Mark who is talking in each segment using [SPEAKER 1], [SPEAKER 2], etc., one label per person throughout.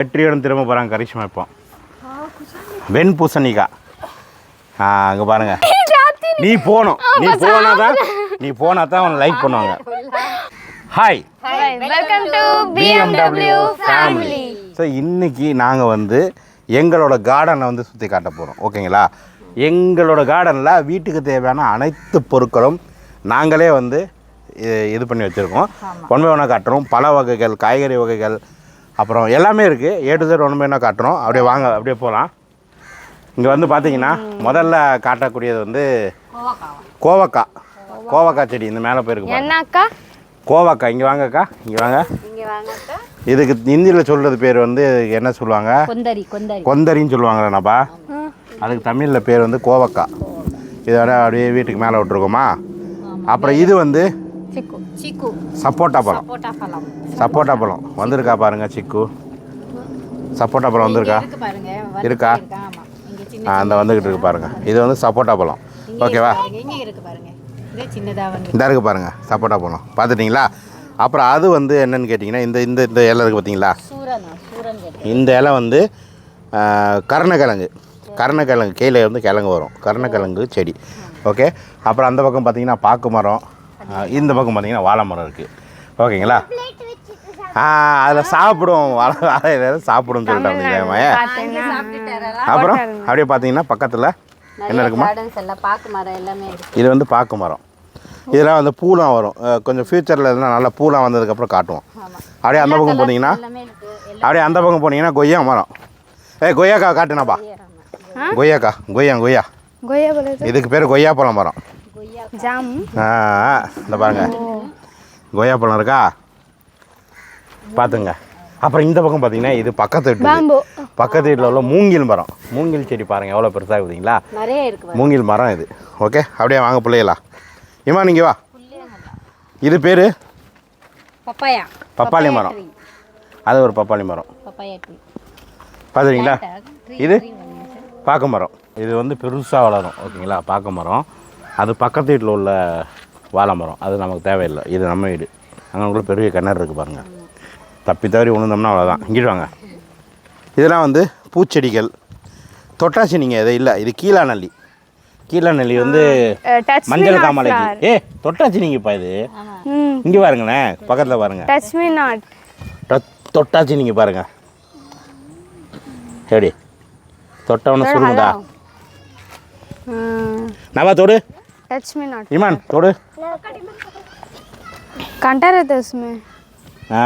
[SPEAKER 1] வெற்றியுடன் திரும்ப போகிறாங்க கரிஷ்மா இப்போ. வெண் பூசணிக்காய் அங்கே பாருங்க. நீ போகணும் நீ போனா தான் நீ போனா தான் அவனை லைக் பண்ணுவாங்க. Hi
[SPEAKER 2] welcome to
[SPEAKER 1] BMW family so இன்னைக்கு நாங்கள் வந்து எங்களோட கார்டனை வந்து சுற்றி காட்ட போகிறோம் ஓகேங்களா? எங்களோட கார்டனில் வீட்டுக்கு தேவையான அனைத்து பொருட்களும் நாங்களே வந்து இது பண்ணி வச்சுருக்கோம். ஒன் பை ஒன்றா காட்டுறோம். பழ வகைகள் காய்கறி வகைகள் அப்புறம் எல்லாமே இருக்குது ஏ டு பை ஒன்றா காட்டுறோம். அப்படியே வாங்க அப்படியே போகலாம் இங்கே வந்து பார்த்தீங்கன்னா முதல்ல காட்டக்கூடியது வந்து கோவக்காய். கோவக்காய் செடி இந்த மேலே போயிருக்கு கோவக்காய். இங்கே வாங்கக்கா. இங்கே வாங்க. இதுக்கு ஹிந்தியில் சொல்கிறது பேர் வந்து என்ன சொல்லுவாங்க?
[SPEAKER 3] கொந்தரி கொந்தரி.
[SPEAKER 1] கொந்தரின்னு சொல்லுவாங்களேனாப்பா? அதுக்கு தமிழில் பேர் வந்து கோவக்காய். இதோட அப்படியே வீட்டுக்கு மேலே விட்ருக்கோமா அப்புறம் இது வந்து
[SPEAKER 2] சிக்கு.
[SPEAKER 1] சப்போட்டா பழம்.
[SPEAKER 3] போட்டா பழம்.
[SPEAKER 1] சப்போட்டா பழம். வந்திருக்கா பாருங்க சிக்கு. சப்போட்டா பழம் வந்திருக்கா?
[SPEAKER 3] இருக்கு
[SPEAKER 1] ஆ, அந்த வந்துக்கிட்டு இருக்கு பாருங்க. இது வந்து சப்போட்டா பழம். ஓகேவா? இந்த இருக்கு பாருங்க. சப்போட்டா பழம். பார்த்துட்டிங்களா? அப்புறம் அது வந்து என்னன்னு கேட்டிங்கன்னா இந்த இந்த இந்த இலை இருக்குது பார்த்தீங்களா இந்த இலை வந்து கருணக்கிழங்கு. கருணக்கிழங்கு. கீழே வந்து கிழங்கு வரும். கருணக்கிழங்கு செடி. ஓகே? அப்புறம் அந்த பக்கம் பார்த்தீங்கன்னா பாக்கு மரம். இந்த பக்கம் பார்த்தீங்கன்னா வாழை மரம் இருக்குது ஓகேங்களா? ஆ அதில் சாப்பிடும். வாழை சாப்பிடும் சொல்லிட்டாங்க அப்புறம் அப்படியே பார்த்தீங்கன்னா பக்கத்தில் என்ன இருக்குமா?
[SPEAKER 3] கார்டன்ஸ் எல்லாம் பாக்கு மரம் எல்லாமே இருக்கு.
[SPEAKER 1] இது வந்து பாக்கு மரம். இதெல்லாம் வந்து பூலாம் வரும். கொஞ்சம் ஃப்யூச்சரில் இருந்தால் நல்லா பூலாம் வந்ததுக்கப்புறம் காட்டுவோம். அப்படியே அந்த பக்கம் போனீங்கன்னா
[SPEAKER 3] எல்லாமே இருக்கு. எல்லாம்
[SPEAKER 1] அப்படியே அந்த பக்கம் போனீங்கன்னா கொய்யா மரம். ஏ கொய்யாக்கா காட்டுனாப்பா. கொய்யாக்கா கொய்யா கொய்யா. இதுக்கு பேர் கொய்யா பழம் மரம்.
[SPEAKER 2] ஜாம்.
[SPEAKER 1] ஆ இந்த பாருங்க. கொய்யா பழம் இருக்கா? பார்த்துங்க அப்புறம் இந்த பக்கம் பார்த்தீங்கன்னா இது பக்கத்து வீட்டு
[SPEAKER 2] பாம்பு.
[SPEAKER 1] பக்கத்து வீட்டில் உள்ள மூங்கில் மரம். மூங்கில் செடி பாருங்கள் எவ்வளோ பெருசாக இருக்குதுங்களா. மூங்கில் மரம் இது. ஓகே அப்படியே வாங்க பிள்ளைகளா. இம்மா நீங்கள் வா. இது பேர்?
[SPEAKER 3] பப்பாயா.
[SPEAKER 1] பப்பாளி மரம். அது ஒரு பப்பாளி மரம். பார்த்துறீங்களா இது? பாக்கு மரம். இது வந்து பெருசாக வளரும் ஓகேங்களா? பாக்கு மரம். அது பக்கத்து வீட்டில் உள்ள வாழை மரம் அது நமக்கு தேவையில்லை. இது நம்ம வீடு. அங்கே பெரிய கிணறு இருக்குது பாருங்கள் தப்பி தவறி உணர்ந்தோம்னா அவ்வளோதான் இங்கிட்டு வாங்க. இதெல்லாம் வந்து பூச்செடிகள். தொட்டாச்சி நீங்கள் இது இல்லை. இது கீழா நல்லி கீழா நல்லி வந்து மஞ்சள் காமலைக்கு. ஏ தொட்டாச்சி நீங்கப்பா இது.
[SPEAKER 2] ம்.
[SPEAKER 1] இங்கே பாருங்களேன். பக்கத்தில் பாருங்க.
[SPEAKER 2] டச் மீ நாட்
[SPEAKER 1] தொ- தொட்டாச்சி நீங்கள் பாருங்க. எப்படி தொட்டவன சுருங்குதா? நவா தொடு.
[SPEAKER 2] Touch me not.
[SPEAKER 1] இமான் தொடு.
[SPEAKER 2] கண்டார டச்
[SPEAKER 1] ஆ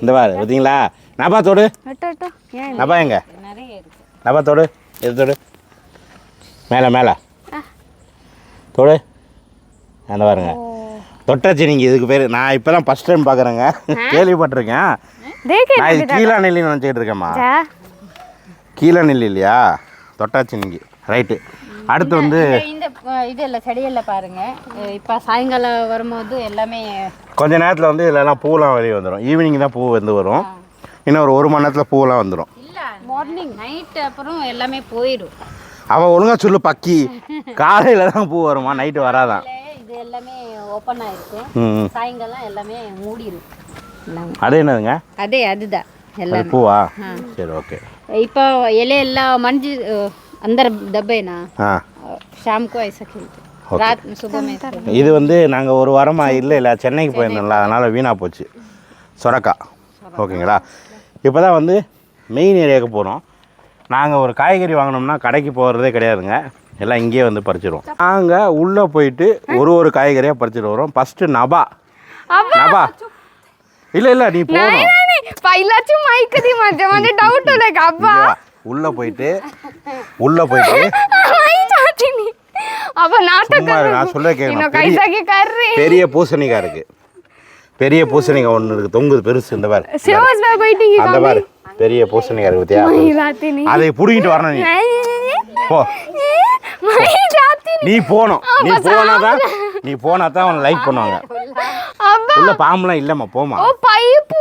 [SPEAKER 1] இந்த பாரு பார்த்தீங்களா? நபா தொடு. நபா எங்க? நபா தொடு. எது தொடு? மேலே மேலே. தொடு. அந்த பாருங்க. தொட்டாச்சி நீங்கள் இதுக்கு பேர். நான் இப்போ ஃபர்ஸ்ட் டைம் பார்க்குறேங்க. கேள்விப்பட்டிருக்கேன். நான் இது கீழா நெல்லின்னு நினச்சிக்கிட்டு இருக்கேம்மா. கீழா நெல்லி இல்லையா? தொட்டாச்சி நீங்கள் ரைட்டு அடுத்து வந்து
[SPEAKER 3] இந்த இது இல்ல செடியெல்லாம் பாருங்க. அஹ், இப்ப சாயங்காலம் வரும்போது எல்லாமே
[SPEAKER 1] கொஞ்ச நேரத்தில் வந்து இதெல்லாம் பூலாம் வெளியே வந்துடும் ஈவினிங் தான் பூ வந்து வரும். இன்னும் ஒரு ஒரு மணி நேரத்தில் பூலாம் வந்துடும்
[SPEAKER 3] இல்ல மார்னிங் நைட் அப்புறம் எல்லாமே போயிடும்.
[SPEAKER 1] அவன் ஒழுங்கா சொல்லு பக்கி. காலையில் தான் பூ வருமா? நைட்டு வராதான்.
[SPEAKER 3] இது எல்லாமே ஓப்பன் ஆயிருக்கு.
[SPEAKER 1] ம்
[SPEAKER 3] சாயங்காலம் எல்லாமே மூடிடும்
[SPEAKER 1] அது என்னதுங்க?
[SPEAKER 3] அதே அதுதான்.
[SPEAKER 1] அது
[SPEAKER 3] எல்லாமே.
[SPEAKER 1] பூவா? சரி ஓகே
[SPEAKER 3] இப்போ ಎಲೆ ಎಲ್ಲ ಮಂಜು ಅಂದರ ದಬ್ಬೆನಾ ಶಾಮ್ಗೂ ಐಸ
[SPEAKER 1] இது வந்து நாங்கள் ஒரு வாரமாக இல்லை இல்லை சென்னைக்கு போயிருந்தோம்ல அதனால் வீணாக போச்சு. சொரக்கா ஓகேங்களா இப்போ தான் வந்து மெயின் ஏரியாவுக்கு போகிறோம் நாங்கள் ஒரு காய்கறி வாங்கினோம்னா கடைக்கு போகிறதே கிடையாதுங்க. எல்லாம் இங்கேயே வந்து பறிச்சிடுவோம் நாங்கள் உள்ளே போயிட்டு ஒரு ஒரு காய்கறியாக பறிச்சிட்டு வரோம் ஃபஸ்ட்டு நபா. நபா. இல்லை இல்லை நீ போகணும்.
[SPEAKER 2] பைலாச்சும் மைக்குதி மஞ்ச மஞ்ச டவுட்
[SPEAKER 1] உனக்கு அப்பா. உள்ள போயிட்டு உள்ள போயிட்டு. அப்ப நாட்டக்காரர். நான் சொல்ல கேட்கணும்
[SPEAKER 2] கைசாக்கி கர்றி
[SPEAKER 1] பெரிய பூசணிக்காய் இருக்கு பெரிய பூசணிக்காய் ஒன்று இருக்கு தொங்குது பெருசு இந்த பாரு.
[SPEAKER 2] சிவஸ்ல போயிட்டீங்க
[SPEAKER 1] அந்த பாரு. பெரிய பூசணிக்காய் இருக்கு பாத்தியா? அதை புடிங்கிட்டு வரணும் நீ. போ. நீ போனோம் நீ போனாதான் நீ போனாதான் அவனை லைக் பண்ணுவாங்க. உள்ள பாம்புலாம் இல்லம்மா போமா
[SPEAKER 2] பைப்பு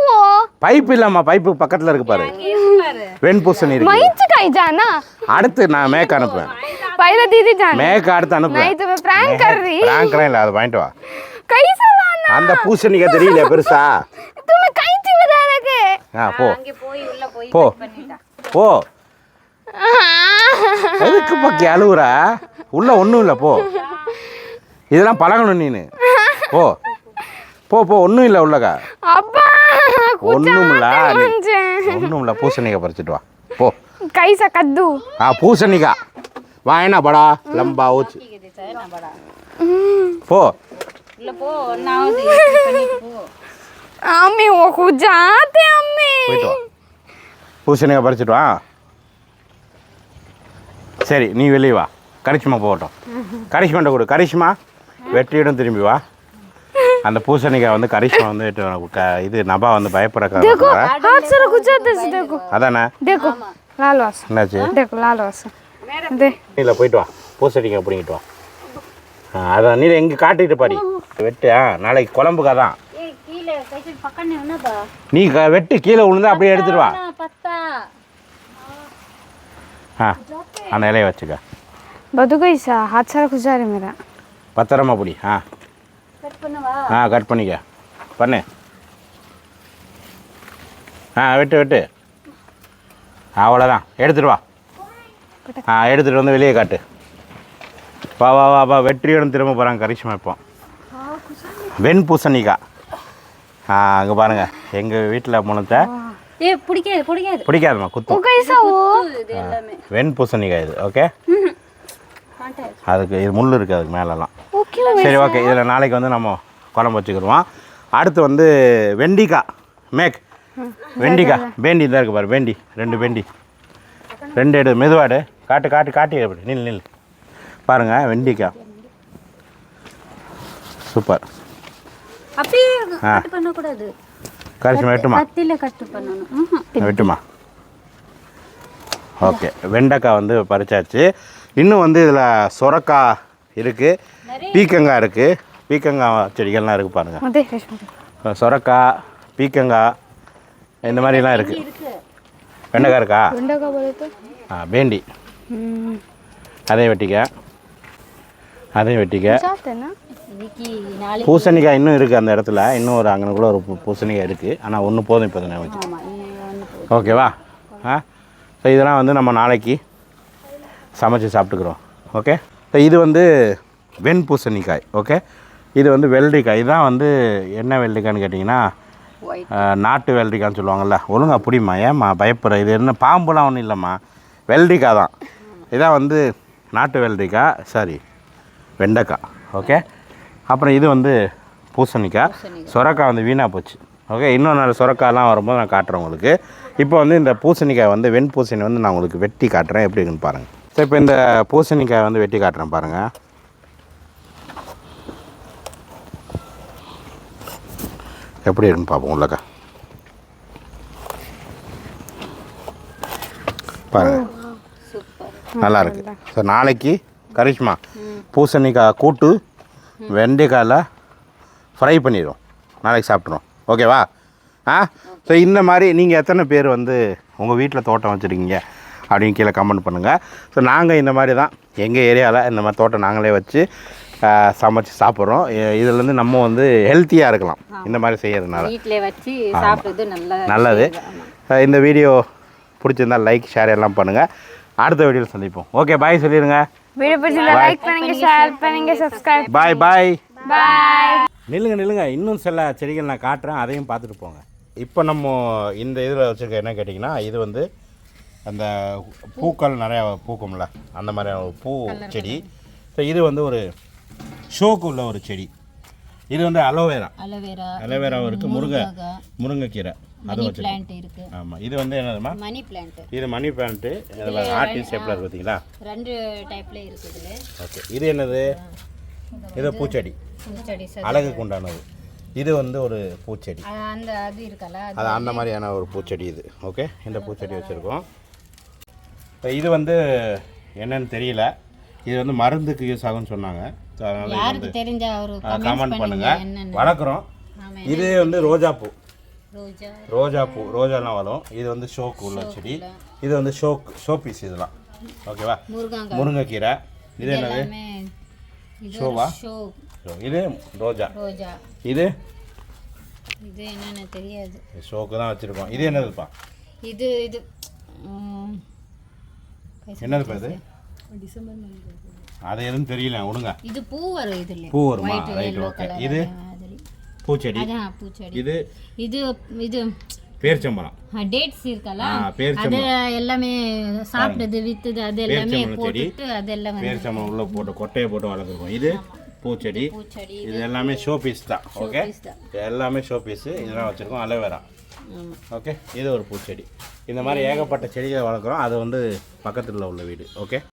[SPEAKER 1] பைப் இல்லம்மா பைப்பு பக்கத்துல இருக்கு பாரு. வெண்பூசணி இருக்கு. அடுத்து நான் மேக் அனுப்புவேன்.
[SPEAKER 2] பைல தீதி ஜானா
[SPEAKER 1] மேக் அடுத்து அனுப்புவேன்.
[SPEAKER 2] இது பிராங்க் கர்ரி.
[SPEAKER 1] பிராங்க் இல்ல அது வாங்கிட்டு வா.
[SPEAKER 2] கை சலானா
[SPEAKER 1] அந்த பூசணிக்க தெரியல பெருசா?
[SPEAKER 2] துமே கை சிவதா இருக்கு
[SPEAKER 1] ஆ போ.
[SPEAKER 3] அங்க போய் உள்ள போய்
[SPEAKER 1] போ. போ. எதுக்கு பக்கி அழுவுற? உள்ள ஒன்றும் இல்லை போ. இதெல்லாம் பழகணும் நீனு. போ. போ போ ஒன்றும் இல்லை உள்ளக்கா
[SPEAKER 2] அப்பா
[SPEAKER 1] ஒன்றும் இல்லை
[SPEAKER 2] கொஞ்சம்
[SPEAKER 1] ஒன்றும் இல்லை பூசணிக்காய் பறிச்சிட்டு வா. போ.
[SPEAKER 2] கைசா கத்து.
[SPEAKER 1] ஆ பூசணிக்காய். வா என்ன படா? லம்பா ஊச்சி. போ.
[SPEAKER 2] அம்மி ஓ குஜாத்தே அம்மி.
[SPEAKER 1] போயிட்டு வா. பூசணிக்காய் பறிச்சிட்டு வா. சரி நீ வெளியே வா. கரிஷ்மா போகட்டும். கரிஷ்மாட்ட கொடு. கரிஷ்மா வெற்றியிடம் திரும்பி வா. அந்த பூசணிக்காய் வந்து கரிஷ்மா வந்து இது நபா வந்து
[SPEAKER 2] பயப்படுறாங்க
[SPEAKER 1] அதானே?
[SPEAKER 2] லால் வாசம்.
[SPEAKER 1] இல்லை போயிட்டு வா. பூசணிக்காய் பிடிங்கிட்டு வா. அதான் நீ எங்கே காட்டிட்டு பாடி வெட்டு ஆ நாளைக்கு குழம்புக்கா தான் நீ வெட்டு கீழே விழுந்தா அப்படியே
[SPEAKER 3] எடுத்துடுவா
[SPEAKER 1] ஆ அந்த இலையை வச்சுக்க.
[SPEAKER 2] ಬದುಕೈಸ ಹತ್ತು ಸಾವಿರ
[SPEAKER 1] ಖುಷಾರಿ ಮೇರ ஆ
[SPEAKER 3] கட்
[SPEAKER 1] பண்ணிக்க. பண்ணு. ஆ விட்டு விட்டு. அவ்வளோதான் எடுத்துகிட்டு வா. ஆ எடுத்துகிட்டு வந்து வெளியே காட்டு. வா வா வா வா வெற்றியோடு திரும்ப போகிறாங்க கரிஷ்மா இப்போ. வெண் பூசணிக்கா. ஆ அங்கே பாருங்கள் எங்கள் வீட்டில் முனத்தை
[SPEAKER 3] ஏ பிடிக்காது பிடிக்காது. பிடிக்காதுமா குத்து.
[SPEAKER 1] வெண் பூசணிக்காய் இது ஓகே? அதுக்கு இது முள் இருக்குது அதுக்கு மேலெல்லாம் சரி ஓகே. இதில் நாளைக்கு வந்து நம்ம குழம்பு வச்சுக்கிடுவோம். அடுத்து வந்து வெண்டிக்காய் மேக். வெண்டிக்காய் வேண்டி தான் இருக்குது பாரு வேண்டி. ரெண்டு வேண்டி. ரெண்டு எடு மெதுவாடு. காட்டு காட்டு காட்டி அப்படி நில் நில் பாருங்கள் வெண்டிக்காய் சூப்பர். கரிசம் வெட்டுமா? வெட்டுமா? ஓகே. வெண்டைக்காய் வந்து பறிச்சாச்சு. இன்னும் வந்து இதில் சொரக்காய் இருக்குது பீக்கங்காய் இருக்குது பீக்கங்காய் செடிகள்லாம் இருக்குது பாருங்கள் சொரக்காய் பீக்கங்காய் இந்த மாதிரிலாம் இருக்குது வெண்டைக்காய் இருக்கா. ஆ
[SPEAKER 2] வேண்டி
[SPEAKER 1] அதையும் வெட்டிக்க. அதையும் வெட்டிக்க. பூசணிக்காய் இன்னும் இருக்குது அந்த இடத்துல. இன்னும் ஒரு அங்கே கூட ஒரு பூசணிக்காய் இருக்குது ஆனால் ஒன்று போதும் இப்போ
[SPEAKER 3] தானே
[SPEAKER 1] ஓகேவா? ஆ? ஸோ இதெல்லாம் வந்து நம்ம நாளைக்கு சமைச்சு சாப்பிட்டுக்கிறோம். ஓகே ஸோ இது வந்து வெண் பூசணிக்காய் ஓகே இது வந்து வெள்ளரிக்காய். இதுதான் வந்து என்ன வெள்ளரிக்காய்னு கேட்டிங்கன்னா நாட்டு வெள்ளரிக்காய்னு சொல்லுவாங்கள்ல ஒழுங்கா புடிமா ஏம்மா பயப்படுற? இது என்ன பாம்புலாம் ஒன்றும் இல்லைம்மா. வெள்ளரிக்காய் தான். இதான் வந்து நாட்டு வெள்ளரிக்காய் சாரி வெண்டைக்காய் ஓகே அப்புறம் இது வந்து பூசணிக்காய். சொரக்காய் வந்து வீணாக போச்சு. ஓகே இன்னொரு நாள் சொரக்காய்லாம் வரும்போது நான் காட்டுறேன் உங்களுக்கு. இப்போ வந்து இந்த பூசணிக்காய் வந்து வெண் பூசணி வந்து நான் உங்களுக்கு வெட்டி காட்டுறேன். எப்படி இருக்குன்னு பாருங்கள் ஸோ இப்போ இந்த பூசணிக்காய் வந்து வெட்டி காட்டுறேன் பாருங்கள் எப்படி இருக்குன்னு பார்ப்போம் உள்ளக்கா. பாருங்கள்
[SPEAKER 3] சூப்பர்
[SPEAKER 1] நல்லா இருக்கு. ஸோ நாளைக்கு கரிஷ்மா பூசணிக்காய் கூட்டு வெண்டைக்காயில் ஃப்ரை பண்ணிடுவோம். நாளைக்கு சாப்பிட்றோம் ஓகேவா ஆ? ஸோ இந்த மாதிரி நீங்கள் எத்தனை பேர் வந்து உங்கள் வீட்டில் தோட்டம் வச்சுருக்கீங்க? அப்படின்னு கீழே கமெண்ட் பண்ணுங்கள் ஸோ நாங்கள் இந்த மாதிரி தான் எங்கள் ஏரியாவில் இந்த மாதிரி தோட்டம் நாங்களே வச்சு சமைச்சு சாப்பிட்றோம். இதுலேருந்து நம்ம வந்து ஹெல்த்தியாக இருக்கலாம். இந்த மாதிரி
[SPEAKER 3] செய்கிறதுனால
[SPEAKER 1] நல்லது. இந்த வீடியோ பிடிச்சிருந்தா லைக் ஷேர் எல்லாம் பண்ணுங்கள் அடுத்த வீடியோவில் சந்திப்போம். ஓகே பாய் சொல்லிடுங்க.
[SPEAKER 2] வீடியோ பிடிச்சிருந்தா
[SPEAKER 1] பாய் பாய்
[SPEAKER 2] பாய்
[SPEAKER 1] நில்லுங்க நில்லுங்க. இன்னும் சில செடிகள் நான் காட்டுறேன். அதையும் பார்த்துட்டு போங்க. இப்போ நம்ம இந்த இதில் வச்சுருக்க என்ன கேட்டிங்கன்னா இது வந்து அந்த பூக்கள் நிறையா பூக்கும்ல அந்த மாதிரி ஒரு பூ செடி. ஸோ இது வந்து ஒரு ஷோக்கு உள்ள ஒரு செடி. இது வந்து அலோவேரா.
[SPEAKER 3] அலோவேரா
[SPEAKER 1] அலோவேராவும் இருக்குது முருங்கை முருங்கைக்கீரை. அது வச்சு
[SPEAKER 3] பிளான்ட்
[SPEAKER 1] ஆமாம் இது வந்து என்னதுமா
[SPEAKER 3] மணி பிளான்ட்
[SPEAKER 1] இது மணி பிளான்ட்டு இதில் ஆர்டின் ஷேப்பில் இருக்கு பார்த்தீங்களா?
[SPEAKER 3] ரெண்டு டைப்ல இருக்கு இதுல.
[SPEAKER 1] ஓகே இது என்னது? இது பூச்செடி. அழகுக்கு உண்டானது. இது வந்து ஒரு பூச்செடி.
[SPEAKER 3] அந்த அது இருக்கல அது
[SPEAKER 1] அந்த மாதிரியான ஒரு பூச்செடி இது. ஓகே இந்த பூச்செடி வச்சுருக்கோம். இப்போ இது வந்து என்னன்னு தெரியல. இது வந்து மருந்துக்கு யூஸ் ஆகும்னு சொன்னாங்க. அதனால இது
[SPEAKER 3] யாருக்கு தெரிஞ்ச ஒரு
[SPEAKER 1] கமெண்ட் பண்ணுங்க
[SPEAKER 3] என்னென்ன.
[SPEAKER 1] வளர்க்குறோம். இது வந்து ரோஜா பூ.
[SPEAKER 3] ரோஜா.
[SPEAKER 1] ரோஜா பூ ரோஜாலாம் வரும். இது வந்து ஷோக்கு உள்ள செடி. இது வந்து ஷோக் ஷோ பீஸ் இதெல்லாம். ஓகேவா?
[SPEAKER 3] முருங்காங்க
[SPEAKER 1] முருங்கைக்கீரை. இது என்னது?
[SPEAKER 3] எல்லாமே இது
[SPEAKER 1] ஷோவா?
[SPEAKER 3] ஷோ.
[SPEAKER 1] So, இது ரோஜா.
[SPEAKER 3] ரோஜா.
[SPEAKER 1] இது?
[SPEAKER 3] இது என்னன்னு தெரியாது.
[SPEAKER 1] ஷோக்கு தான் வச்சுருக்கோம். இது என்னதுப்பா?
[SPEAKER 3] இது இது ம்,
[SPEAKER 1] என்னதுப்பா இது அது எதுவும் தெரியல விடுங்க
[SPEAKER 3] இது பூ வரும் இதுல
[SPEAKER 1] பூ வருமா? ரைட் ஓகே இது? பூச்செடி.
[SPEAKER 3] பூச்செடி.
[SPEAKER 1] இது?
[SPEAKER 3] இது இது.
[SPEAKER 1] பேர்ச்சம்பழம்.
[SPEAKER 3] டேட்ஸ் இருக்கல அது. எல்லாமே சாப்பிட்டது வித்துது அது எல்லாமே. போட்டுட்டு அதெல்லாம் வந்து
[SPEAKER 1] பேர்ச்சம்பழம் உள்ள போட்டு கொட்டையை போட்டு வளர்த்துருக்கோம். இது பூச்செடி. இது எல்லாமே ஷோ பீஸ் தான். ஓகே. எல்லாமே ஷோ பீஸு இதெல்லாம் வச்சுருக்கோம் அலோவேரா. ஓகே இது ஒரு பூச்செடி. இந்த மாதிரி ஏகப்பட்ட செடிகளை வளர்க்குறோம். அது வந்து பக்கத்தில் உள்ள வீடு. ஓகே